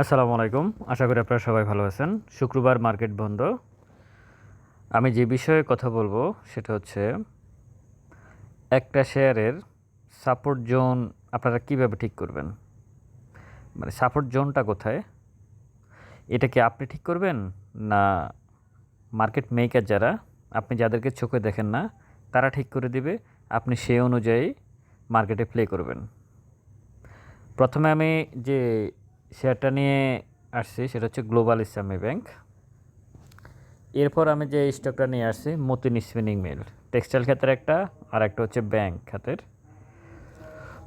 আসসালামু আলাইকুম। আশা করি আপনারা সবাই ভালো আছেন। শুক্রবার মার্কেট বন্ধ। আমি যে বিষয়ে কথা বলব সেটা হচ্ছে, একটা শেয়ারের সাপোর্ট জোন আপনারা কীভাবে ঠিক করবেন? মানে সাপোর্ট জোনটা কোথায়? এটা কি আপনি ঠিক করবেন? না মার্কেট মেকার যারা, আপনি যাদেরকে চোখে দেখেন না, তারা ঠিক করে দিবে। আপনি সেই অনুযায়ী মার্কেটে প্লে করবেন। প্রথমে আমি যে শেয়ারটা নিয়ে আসছি, সেটা হচ্ছে গ্লোবাল ইসলামী ব্যাংক এরপর আমি যে স্টকটা নিয়ে আসছি, মতিন স্পিনিং মিল টেক্সটাইল খাতের একটা, আর একটা হচ্ছে ব্যাংক খাতের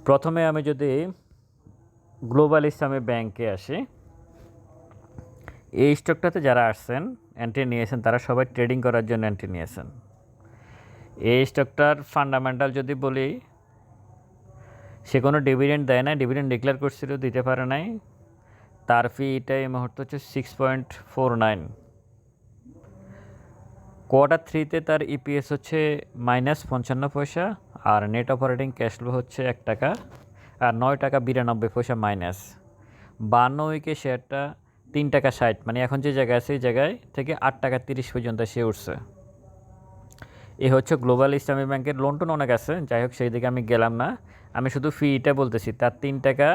প্রথমে আমি যদি গ্লোবাল ইসলামী ব্যাংকে আসি, এই স্টকটাতে যারা আসছেন এন্ট্রি নিয়েছেন, তারা সবাই ট্রেডিং করার জন্য এন্ট্রি নিয়েছেন। এই স্টকটার ফান্ডামেন্টাল যদি বলি, সে কোনো ডিভিডেন্ড দেয় না ডিভিডেন্ড ডিক্লেয়ার করছিল, দিতে পারে নাই। তার ফি এটা এই মুহূর্তে হচ্ছে six point four nine quarter থ্রিতে তার ইপিএস হচ্ছে মাইনাস পঞ্চান্ন পয়সা আর নেট অপারেটিং ক্যাশ ফ্লো হচ্ছে এক টাকা আর নয় টাকা বিরানব্বই পয়সা মাইনাস বান্ন উইকে শেয়ারটা তিন টাকা ষাট মানে এখন যে জায়গায় আছে, এই জায়গায় থেকে আট টাকা তিরিশ পর্যন্ত সে উঠছে। এ হচ্ছে গ্লোবাল ইসলামী ব্যাংকের লোন টোন অনেক আছে, যাই হোক, সেই দিকে আমি গেলাম না। আমি শুধু ফিটা বলতেছি, তার তিন টাকা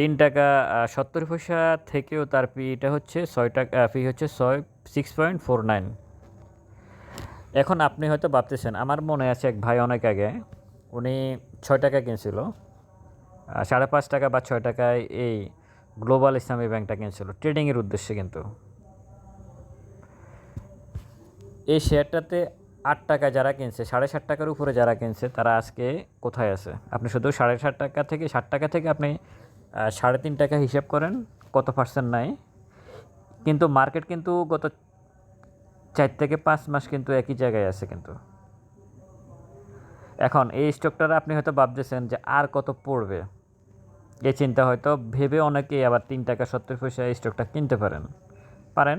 তিন টাকা সত্তর পয়সা থেকেও তার ফিটা হচ্ছে ছয় টাকা ফি হচ্ছে ছয় সিক্স পয়েন্ট ফোর নাইন এখন আপনি হয়তো ভাবতেছেন, আমার মনে আছে এক ভাই অনেক আগে, উনি ছয় টাকা কিনছিল সাড়ে পাঁচ টাকা বা ছয় টাকায় এই গ্লোবাল ইসলামী ব্যাংকটা কিনছিল ট্রেডিংয়ের উদ্দেশ্যে কিন্তু। এই শেয়ারটাতে আট টাকা যারা কিনছে, সাড়ে ষাট টাকার উপরে যারা কিনছে, তারা আজকে কোথায় আছে? আপনি শুধু সাড়ে ষাট টাকা থেকে ষাট টাকা থেকে আপনি সাড়ে তিন টাকা হিসাব করেন, কত পার্সেন্ট নাই। কিন্তু মার্কেট কিন্তু গত চার থেকে পাঁচ মাস কিন্তু একই জায়গায় আছে কিন্তু। এখন এই স্টকটার আপনি হয়তো ভাবতেছেন যে আর কত পড়বে? এই চিন্তা হয়তো ভেবে অনেকেই আবার তিন টাকা সত্তর পয়সা এই স্টকটা কিনতে পারেন। পারেন।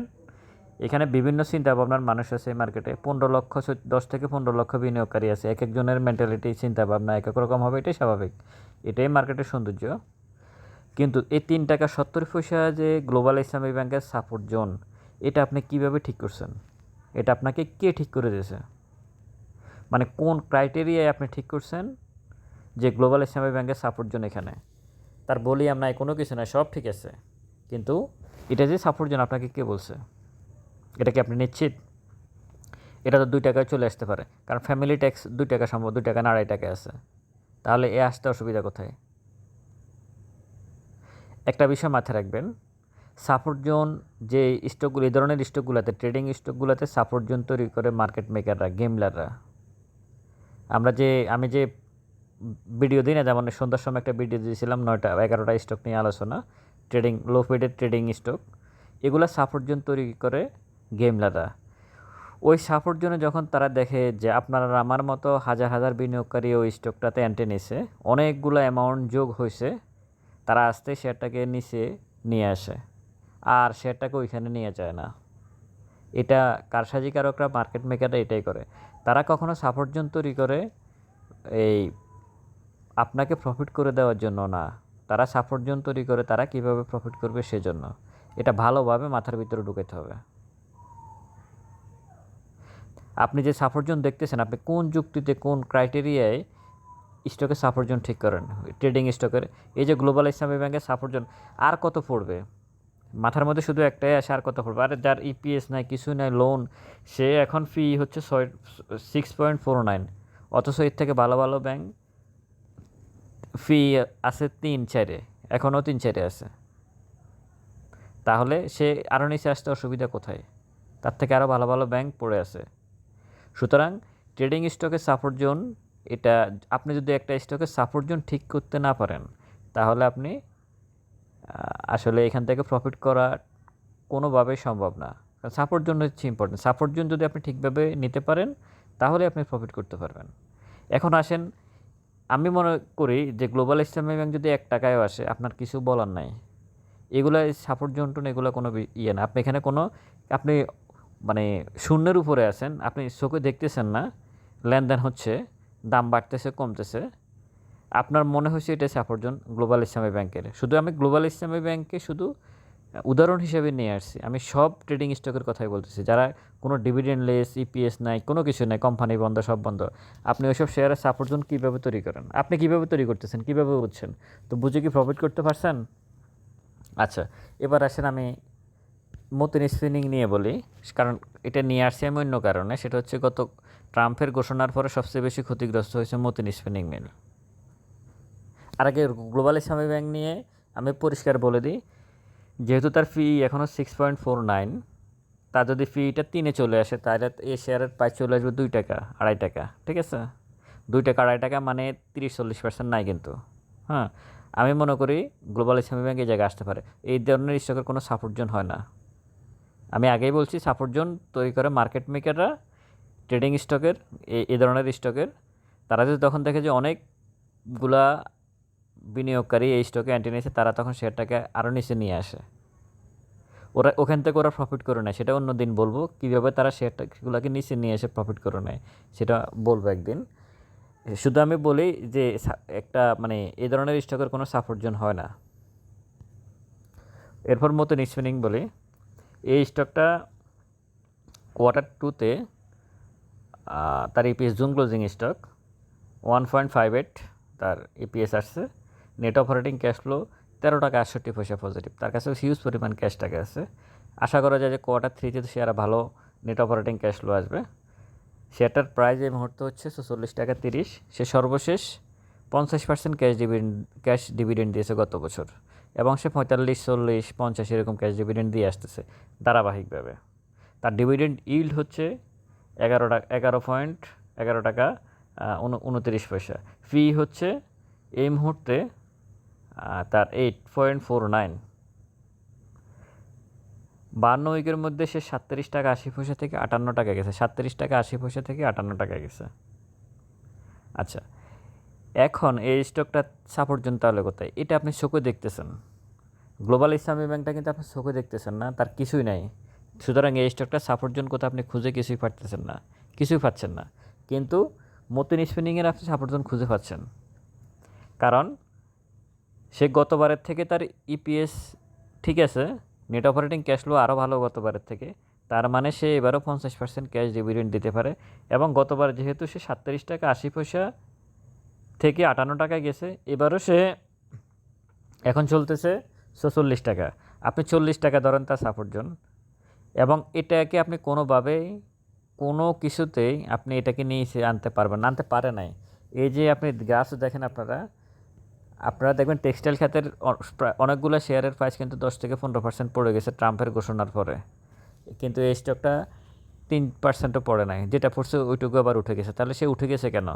এখানে বিভিন্ন চিন্তা ভাবনার মানুষ আছে এই মার্কেটে পনেরো লক্ষ দশ থেকে পনেরো লক্ষ বিনিয়োগকারী আছে। এক একজনের মেন্টালিটি চিন্তা ভাবনা এক এক রকম হবে, এটাই স্বাভাবিক। এটাই মার্কেটের সৌন্দর্য। কিন্তু এই তিন টাকা সত্তর পয়সা যে গ্লোবাল ইসলামী ব্যাংকের সাপোর্ট জোন এটা আপনি কীভাবে ঠিক করছেন? এটা আপনাকে কে ঠিক করে দিয়েছে? মানে কোন ক্রাইটেরিয়ায় আপনি ঠিক করছেন যে গ্লোবাল ইসলামী ব্যাংকের সাপোর্ট জোন এখানে? তার বলি আমরা কোনো কিছু না, সব ঠিক আছে। কিন্তু এটা যে সাপোর্ট জোন আপনাকে কে বলছে? এটা কি আপনি নিশ্চিত? এটা তো দুই টাকায় চলে আসতে পারে। কারণ ফ্যামিলি ট্যাক্স দুই টাকা সম্ভব, দুই টাকা না আড়াই টাকা আছে। তাহলে এ আসতে অসুবিধা কোথায়? একটা বিষয় মাথায় রাখবেন সাপোর্ট জোন যে স্টকগুলো এই ধরনের স্টকগুলোতে ট্রেডিং স্টকগুলোতে সাপোর্ট জোন তৈরি করে মার্কেট মেকাররা গেমলাররা আমরা যে, আমি যে ভিডিও দিই না, যেমন সন্ধ্যার সময় একটা ভিডিও দিয়েছিলাম, নয়টা, এগারোটা স্টক নিয়ে আলোচনা ট্রেডিং লো ফিডের ট্রেডিং স্টক এগুলো সাপোর্ট জোন তৈরি করে গেমলাররা ওই সাপোর্ট জোনে যখন তারা দেখে যে আপনারা আমার মতো হাজার হাজার বিনিয়োগকারী ওই স্টকটাতে অ্যান্টে নিছে, অনেকগুলো অ্যামাউন্ট যোগ হয়েছে তারা আসতে শেয়ারটাকে নিচে নিয়ে আসে। আর শেয়ারটাকে ওইখানে নিয়ে যায় না। এটা কারসাজিকারকরা মার্কেট মেকাররা এটাই করে। তারা কখনো সাপোর্ট জোন তৈরি করে এই আপনাকে প্রফিট করে দেওয়ার জন্য না। তারা সাপোর্ট জোন তৈরি করে তারা কীভাবে প্রফিট করবে সেজন্য। এটা ভালোভাবে মাথার ভিতরে ঢুকাতে হবে। আপনি যে সাপোর্ট জোন দেখতেছেন, আপনি কোন যুক্তিতে, কোন ক্রাইটেরিয়ায় স্টকে সাপোর্ট জোন ঠিক করেন ট্রেডিং স্টকের এই যে গ্লোবাল ইসলামী ব্যাংকের সাপোর্ট জোন আর কত পড়বে? মাথার মধ্যে শুধু একটাই আসে, আর কত পড়বে? আর যার ইপিএস নাই কিছু নাই লোন সে এখন ফি হচ্ছে ছয় সিক্স পয়েন্ট ফোর নাইন অথচ এর থেকে ভালো ভালো ব্যাংক ফি আছে তিন চারে, এখনও তিন চারে আছে। তাহলে সে আরও নিচে আসতে অসুবিধা কোথায়? তার থেকে আরও ভালো ভালো ব্যাংক পড়ে আছে। সুতরাং ট্রেডিং স্টকের সাপোর্ট জোন এটা আপনি যদি একটা স্টকের সাপোর্ট জোন ঠিক করতে না পারেন, তাহলে আপনি আসলে এখান থেকে প্রফিট করা কোনোভাবেই সম্ভব না। কারণ সাপোর্ট জোন হচ্ছে ইম্পর্টেন্ট সাপোর্ট জোন যদি আপনি ঠিকভাবে নিতে পারেন, তাহলে আপনি প্রফিট করতে পারবেন। এখন আসেন, আমি মনে করি যে গ্লোবাল ইসলামী ব্যাংক যদি এক টাকায়ও আসে, আপনার কিছু বলার নাই। এগুলো সাপোর্ট জোন টোন এগুলো কোনো ইয়ে না। আপনি এখানে কোনো, আপনি মানে শূন্যের উপরে আছেন, আপনি চোখে দেখতেছেন না, লেনদেন হচ্ছে দাম বাড়তেছে, কমতেছে। আপনার মনে হয়েছে এটা সাপোর্ট জোন গ্লোবাল ইসলামী ব্যাংকের শুধু আমি গ্লোবাল ইসলামী ব্যাংকে শুধু উদাহরণ হিসেবে নিয়ে আসছি। আমি সব ট্রেডিং স্টকের কথাই বলতেছি। যারা কোনো ডিভিডেন্ড লেস ইপিএস নাই, কোনো কিছু নাই কোম্পানি বন্ধ, সব বন্ধ, আপনি ওইসব শেয়ারের সাপোর্ট জোন কীভাবে তৈরি করেন? আপনি কীভাবে তৈরি করতেছেন? কীভাবে বুঝছেন? তো বুঝে কি প্রফিট করতে পারছেন? আচ্ছা এবার আসেন আমি মতিন স্পিনিং নিয়ে বলি। কারণ এটা নিয়ে আসছি আমি অন্য কারণে। সেটা হচ্ছে গত ট্রাম্পের ঘোষণার পরে সবচেয়ে বেশি ক্ষতিগ্রস্ত হয়েছে মতিন স্পিনিং মিল। আর আগে গ্লোবাল ইসলামী ব্যাংক নিয়ে আমি পরিষ্কার বলে দিই, যেহেতু তার ফি এখনও সিক্স পয়েন্ট ফোর নাইন তা যদি ফিটা তিনে চলে আসে, তাহলে এই শেয়ারের প্রাইস চলে আসবে দুই টাকা, আড়াই টাকা, ঠিক আছে? দুই টাকা, আড়াই টাকা মানে তিরিশ, চল্লিশ পার্সেন্ট নাই কিন্তু হ্যাঁ? আমি মনে করি গ্লোবাল ইসলামী ব্যাংক এই জায়গায় আসতে পারে। এই ধরনের স্টকের কোনো সাপোর্ট জোন হয় না। আমি আগেই বলছি সাপোর্ট জোন তৈরি করে মার্কেট মেকাররা ট্রেডিং স্টকের এই ধরনের স্টকের তারা যদি তখন দেখে যে অনেকগুলা বিনিয়োগকারী এই স্টকে অ্যান্টি নিয়েছে, তারা তখন শেয়ারটাকে আরও নিচে নিয়ে আসে। ওরা ওখান থেকে ওরা প্রফিট করে নেয়। সেটা অন্য দিন বলব, কীভাবে তারা শেয়ারটাগুলোকে নিচে নিয়ে এসে প্রফিট করে নেয়, সেটা বলব একদিন। শুধু আমি বলি যে একটা মানে এই ধরনের স্টকের কোনো সাপোর্ট জোন হয় না। এরপর মতো স্পিনিং বলি। এই স্টকটা কোয়ার্টার টুতে তার EPS June closing stock one point five eight তার ইপিএস আসছে। নেট অপারেটিং ক্যাশ ফ্লো তেরো টাকা আটষট্টি পয়সা পজিটিভ তার কাছে হিউজ পরিমাণ ক্যাশ টাকা আছে। আশা করা যায় যে কোয়ার্টার থ্রিতে তো শেয়ার ভালো নেট অপারেটিং ক্যাশ ফ্লো আসবে। শেয়ারটার প্রাইস এই মুহূর্তে হচ্ছে ছচল্লিশ টাকা তিরিশ। সে সর্বশেষ পঞ্চাশ percent cash dividend cash dividend দিয়েছে গত বছর। এবং সে পঁয়তাল্লিশ, চল্লিশ, পঞ্চাশ এরকম ক্যাশ ডিভিডেন্ড দিয়ে আসতেছে ধারাবাহিকভাবে। তার ডিভিডেন্ড ইল্ড হচ্ছে এগারো টাকা, এগারো পয়েন্ট এগারো টাকা উনতিরিশ পয়সা। ফি হচ্ছে এই মুহূর্তে তার এইট পয়েন্ট ফোর নাইন বান্ন উইকের মধ্যে সে সাতত্রিশ টাকা আশি পয়সা থেকে আটান্ন টাকা গেছে। সাতত্রিশ টাকা আশি পয়সা থেকে আটান্ন টাকা গেছে। আচ্ছা এখন এই স্টকটা সাপোর্ট জন্য তাহলে কোথায়? এটা আপনি চোখে দেখতেছেন। গ্লোবাল ইসলামী ব্যাংকটা কিন্তু আপনি চোখে দেখতেছেন না, তার কিছুই নাই। সুতরাং এই স্টকটা সাপোর্ট জন্য কোথাও আপনি খুঁজে কিছুই পারতেছেন না, কিছুই পাচ্ছেন না। কিন্তু মতিন স্পিনিংয়ের আপনি সাপোর্ট জোন খুঁজে পাচ্ছেন। কারণ সে গতবারের থেকে তার ইপিএস ঠিক আছে নেট অপারেটিং ক্যাশ ফ্লো আরও ভালো গতবারের থেকে। তার মানে সে এবারও পঞ্চাশ পার্সেন্ট ক্যাশ ডিভিডেন্ড দিতে পারে এবং গতবার যেহেতু সে সাতত্রিশ টাকা আশি পয়সা থেকে আটান্ন টাকায় গেছে, এবারও সে এখন চলতেছে ছচল্লিশ টাকা। আপনি চল্লিশ টাকা ধরেন তার সাপোর্ট জোন। এবং এটাকে আপনি কোনোভাবেই, কোনো কিছুতেই আপনি এটাকে নিয়ে আনতে পারবেন আনতে পারে নাই। এই যে আপনি গ্রাফ দেখেন আপনারা আপনারা দেখবেন টেক্সটাইল খাতের অনেকগুলো শেয়ারের প্রাইস কিন্তু দশ থেকে পনেরো পার্সেন্ট পড়ে গেছে ট্রাম্পের ঘোষণার পরে। কিন্তু এই স্টকটা তিন পার্সেন্টও পড়ে নাই। যেটা পড়ছে ওইটুকু আবার উঠে গেছে। তাহলে সে উঠে গেছে কেন?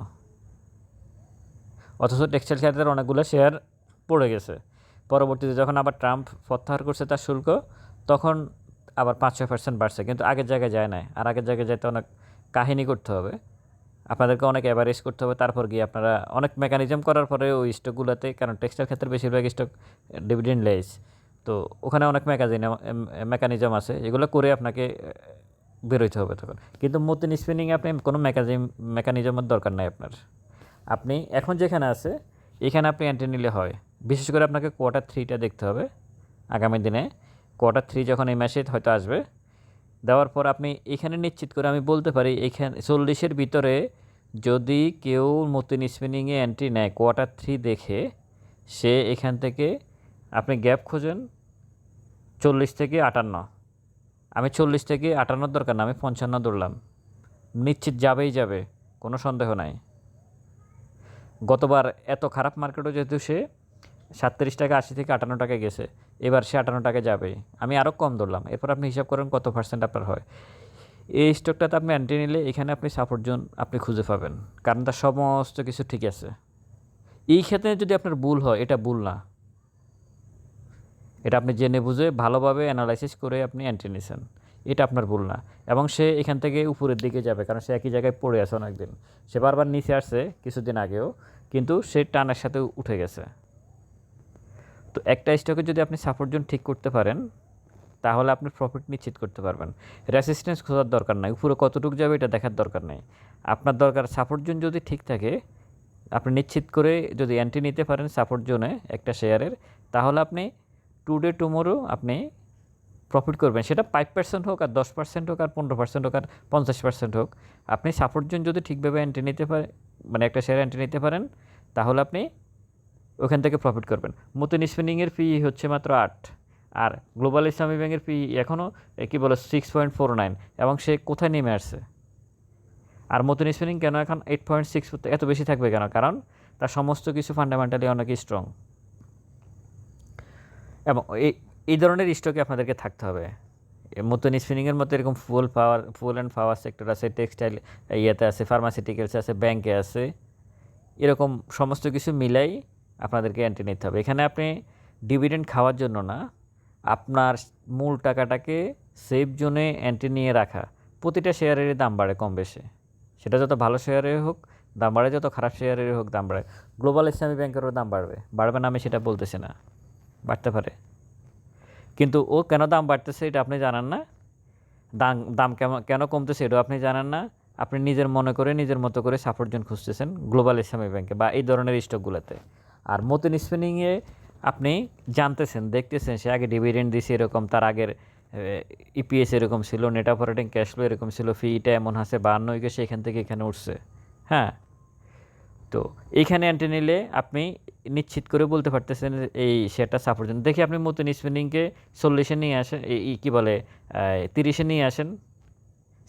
অথচ টেক্সটাইল খাতের অনেকগুলো শেয়ার পড়ে গেছে। পরবর্তীতে যখন আবার ট্রাম্প প্রত্যাহার করছে তার শুল্ক, তখন আবার পাঁচ ছয় পার্সেন্ট বাড়ছে, কিন্তু আগের জায়গায় যায় নাই। আর আগের জায়গায় যাইতে অনেক কাহিনী করতে হবে। আপনাদেরকে অনেক অ্যাভারেজ করতে হবে, তারপর গিয়ে আপনারা অনেক মেকানিজম করার পরে ওই স্টকগুলোতে কারণ টেক্সটাইল ক্ষেত্রে বেশিরভাগ স্টক ডিভিডেন্ড লেস তো ওখানে অনেক মেকাজিন মেকানিজম আছে, এগুলো করে আপনাকে বেরোইতে হবে তখন। কিন্তু মতিন স্পিনিংয়ে আপনি কোনো মেকাজিম মেকানিজমের দরকার নাই আপনার। আপনি এখন যেখানে আছে, এখানে আপনি এন্ট্রি নিলে হয়। বিশেষ করে আপনাকে কোয়ার্টার থ্রিটা দেখতে হবে, আগামী দিনে। কোয়ার্টার থ্রি যখন এই মাসে হয়তো আসবে, দেওয়ার পর আপনি এখানে নিশ্চিত করে আমি বলতে পারি, এখানে চল্লিশের ভিতরে যদি কেউ মতিন স্পিনিংয়ে এন্ট্রি নেয় কোয়ার্টার থ্রি দেখে, সে এখান থেকে আপনি গ্যাপ খোঁজেন, চল্লিশ থেকে আটান্ন। আমি চল্লিশ থেকে আটান্নর দরকার না, আমি পঞ্চান্ন ধরলাম। নিশ্চিত যাবেই যাবে, কোনো সন্দেহ নাই। গতবার এত খারাপ মার্কেটও যেহেতু সে সাতত্রিশ টাকা, আশি থেকে আটান্ন টাকা গেছে। এবার সে আটান্ন টাকা যাবে। আমি আরও কম ধরলাম। এরপর আপনি হিসাব করেন কত পার্সেন্ট আপনার হয়। এই স্টকটাতে আপনি অ্যান্টি নিলে এখানে আপনি সাপোর্ট জোন আপনি খুঁজে পাবেন। কারণ তার সমস্ত কিছু ঠিক আছে। এই ক্ষেত্রে যদি আপনার ভুল হয়, এটা ভুল না। এটা আপনি জেনে বুঝে ভালোভাবে অ্যানালাইসিস করে আপনি অ্যান্টি নিছেন। এটা আপনার ভুল না। এবং সে এখান থেকে উপরের দিকে যাবে, কারণ সে একই জায়গায় পড়ে আছে অনেকদিন। সে বারবার নিচে আসছে কিছুদিন আগেও, কিন্তু সে টানের সাথে উঠে গেছে। তো একটা স্টকে যদি আপনি সাপোর্ট জোন ঠিক করতে পারেন, তাহলে আপনি প্রফিট নিশ্চিত করতে পারবেন। রেসিস্ট্যান্স খোঁজার দরকার নাই। উপরে কতটুকু যাবে এটা দেখার দরকার নেই। আপনার দরকার সাপোর্ট জোন যদি ঠিক থাকে, আপনি নিশ্চিত করে যদি এন্ট্রি নিতে পারেন সাপোর্ট জোনে একটা শেয়ারের তাহলে আপনি টুডে টুমোরো আপনি প্রফিট করবেন। সেটা ফাইভ পার্সেন্ট হোক আর দশ পার্সেন্ট হোক আর পনেরো পার্সেন্ট হোক আর পঞ্চাশ পার্সেন্ট হোক। আপনি সাপোর্ট জোন যদি ঠিকভাবে এন্ট্রি নিতে পারেন মানে একটা শেয়ার এন্ট্রি নিতে পারেন, তাহলে আপনি ওখান থেকে প্রফিট করবেন। মতন স্পিনিংয়ের ফি হচ্ছে মাত্র আট। আর গ্লোবাল ইসলামী ব্যাংকের ফি এখনও কী বলে সিক্স পয়েন্ট ফোর নাইন এবং সে কোথায় নেমে আসছে? আর মতন স্পিনিং কেন এখন এইট পয়েন্ট সিক্স এত বেশি থাকবে কেন? কারণ তার সমস্ত কিছু ফান্ডামেন্টালি অনেক স্ট্রং এবং এই এই ধরনের স্টকে আপনাদেরকে থাকতে হবে। মতন স্পিনিংয়ের মতো এরকম full power full and power sector আছে টেক্সটাইল ইয়েতে আছে ফার্মাসিউটিক্যালস আছে ব্যাংকে আছে। এরকম সমস্ত কিছু মিলাই আপনাদেরকে এন্ট্রি নিতে হবে। এখানে আপনি ডিভিডেন্ড খাওয়ার জন্য না, আপনার মূল টাকাটাকে সেফ জোনে এন্ট্রি নিয়ে রাখা। প্রতিটা শেয়ারেরই দাম বাড়ে কম বেশি। সেটা যত ভালো শেয়ারের হোক, দাম বাড়ে, যত খারাপ শেয়ারের হোক, দাম বাড়ে। গ্লোবাল ইসলামী ব্যাংকেরও দাম বাড়বে। বাড়বে না আমি সেটা বলতেছি না। বাড়তে পারে। কিন্তু ও কেন দাম বাড়তেছে এটা আপনি জানান না। দাম দাম কেমন কেন কমতেছে এটাও আপনি জানান না। আপনি নিজের মনে করে, নিজের মতো করে সাপোর্টজন খুঁজতেছেন গ্লোবাল ইসলামী ব্যাংকে বা এই ধরনের স্টকগুলোতে আর মতিন স্পিনিংয়ে আপনি জানতেছেন, দেখতেছেন, সে আগে ডিভিডেন্ড দিছে এরকম, তার আগের ইপিএস এরকম ছিল নেট অপারেটিং ক্যাশ ফ্লো এরকম ছিল ফিটা এমন আছে বান্ন গেছে, এখান থেকে এখানে উঠছে। হ্যাঁ? তো এইখানে এন্ট্রি নিলে আপনি নিশ্চিত করে বলতে পারতেছেন এই শেয়ারটা সাপোর্ট দেখি আপনি মতন স্পিনিংকে চল্লিশে নিয়ে আসেন, এই কী বলে তিরিশে নিয়ে আসেন।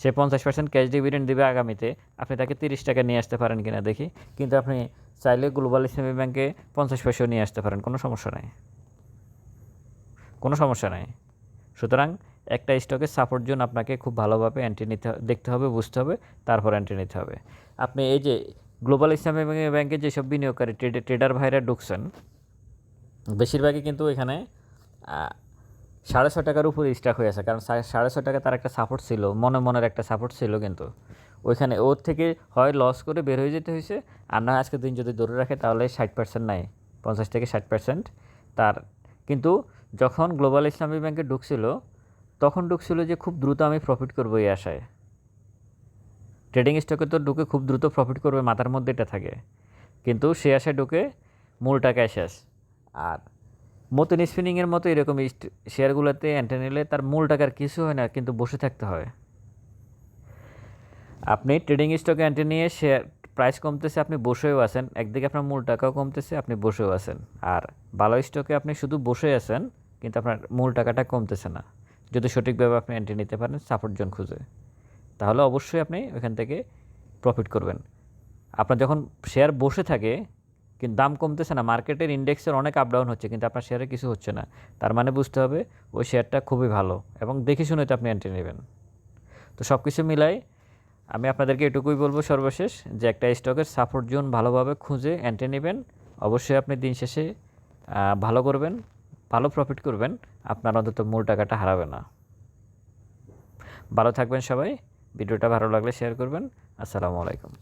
সে পঞ্চাশ পার্সেন্ট ক্যাশ ডিভিডেন্ড দেবে আগামীতে। আপনি তাকে তিরিশ টাকা নিয়ে আসতে পারেন কিনা দেখি। কিন্তু আপনি চাইলে গ্লোবাল ইসলামী ব্যাংকে পঞ্চাশ পয়সাও নিয়ে আসতে পারেন, কোনো সমস্যা নাই। কোনো সমস্যা নাই। সুতরাং একটা স্টকের সাপোর্ট জোন আপনাকে খুব ভালোভাবে এন্ট্রি নিতে দেখতে হবে, বুঝতে হবে, তারপর এন্ট্রি নিতে হবে। আপনি এই যে গ্লোবাল ইসলামী ব্যাংকে যেসব বিনিয়োগকারী ট্রেডার ভাইরা ঢুকছেন, বেশিরভাগই কিন্তু এখানে সাড়ে ছ টাকার উপরে স্টাক হয়ে আছে, কারণ সাড়ে ছ টাকা তার একটা সাপোর্ট ছিল, মনে মনের একটা সাপোর্ট ছিল কিন্তু। ওইখানে ওর থেকে হয় লস করে বের হয়ে যেতে হয়েছে, আর না আজকে দিন যদি ধরে রাখে তাহলে ষাট পার্সেন্ট নাই পঞ্চাশ থেকে ষাট পার্সেন্ট তার। কিন্তু যখন গ্লোবাল ইসলামী ব্যাংকে ঢুকছিল, তখন ঢুকছিল যে খুব দ্রুত আমি প্রফিট করব এই আশায়। ট্রেডিং স্টকে তো ঢুকে খুব দ্রুত প্রফিট করবে, মাথার মধ্যে এটা থাকে। কিন্তু সে আশায় ঢুকে মূল টাকায় শেষ। আর মতন স্পিনিংয়ের মতো এরকম শেয়ারগুলোতে এন্ট্রি নিলে তার মূল টাকার কিছু হয় না, কিন্তু বসে থাকতে হয়। আপনি ট্রেডিং স্টকে এন্ট্রি নিয়ে শেয়ার প্রাইস কমতেছে, আপনি বসেও আছেন। একদিকে আপনার মূল টাকাও কমতেছে, আপনি বসেও আছেন। আর ভালো স্টকে আপনি শুধু বসে আছেন, কিন্তু আপনার মূল টাকাটা কমতেছে না। যদি সঠিকভাবে আপনি এন্ট্রি নিতে পারেন সাপোর্ট জোন খুঁজে। তাহলে অবশ্যই আপনি ওইখান থেকে প্রফিট করবেন। আপনার যখন শেয়ার বসে থাকে কিন্তু দাম কমতেছে না মার্কেটের ইন্ডেক্সের অনেক আপ ডাউন হচ্ছে, কিন্তু আপনার শেয়ারে কিছু হচ্ছে না। তার মানে বুঝতে হবে, ওই শেয়ারটা খুবই ভালো এবং দেখে শুনে আপনি এন্ট্রি নেবেন। তো সব কিছু মিলাই আমি আপনাদেরকে এটুকুই বলব সর্বশেষ যে একটা স্টকের সাপোর্ট জোন ভালোভাবে খুঁজে এন্ট্রি নেবেন। অবশ্যই আপনি দিন শেষে ভালো করবেন, ভালো প্রফিট করবেন, আপনার অন্তত মূল টাকাটা হারাবে না। ভালো থাকবেন সবাই, ভিডিওটা ভালো লাগলে শেয়ার করবেন। আসসালামু আলাইকুম।